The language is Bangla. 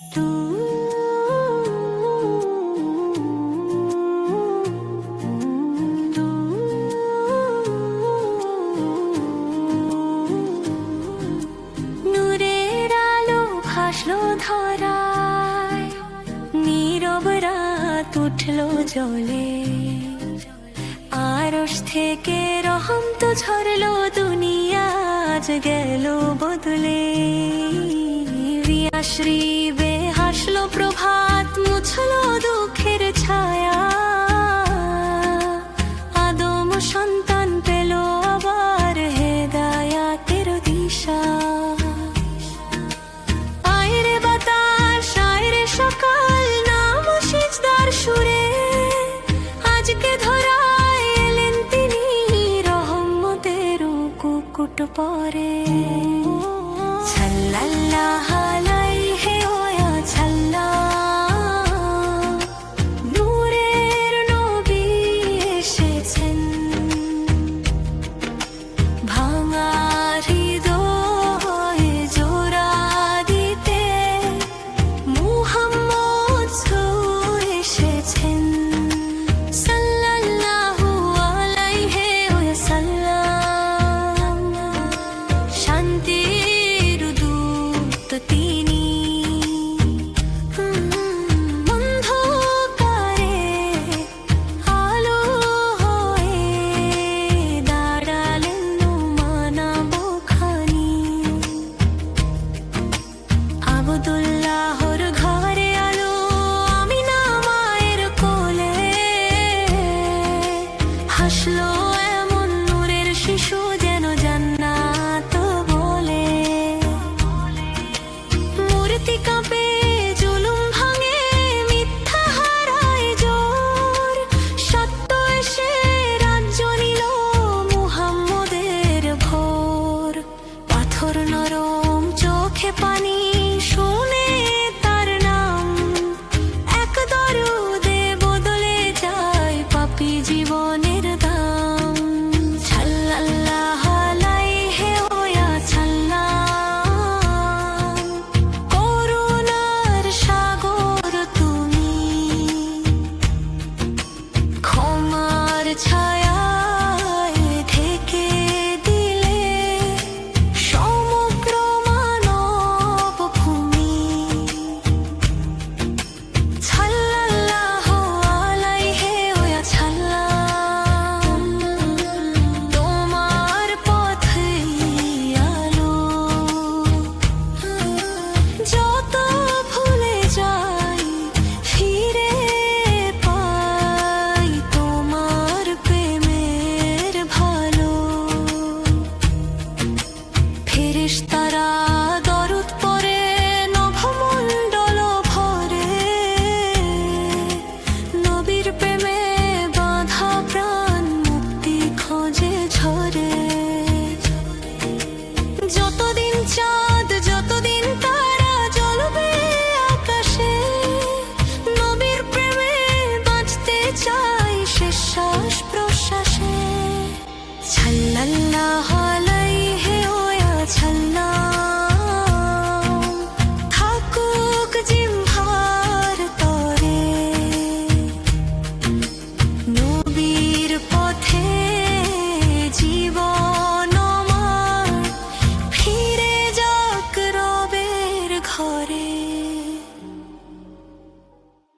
ধরায় জলে। আরশ থেকে রহম তো ঝরলো দুনিয়া আজ গেল বদলে। রিয়াশ্রী একটু পরে। সাল্লাল্লাহ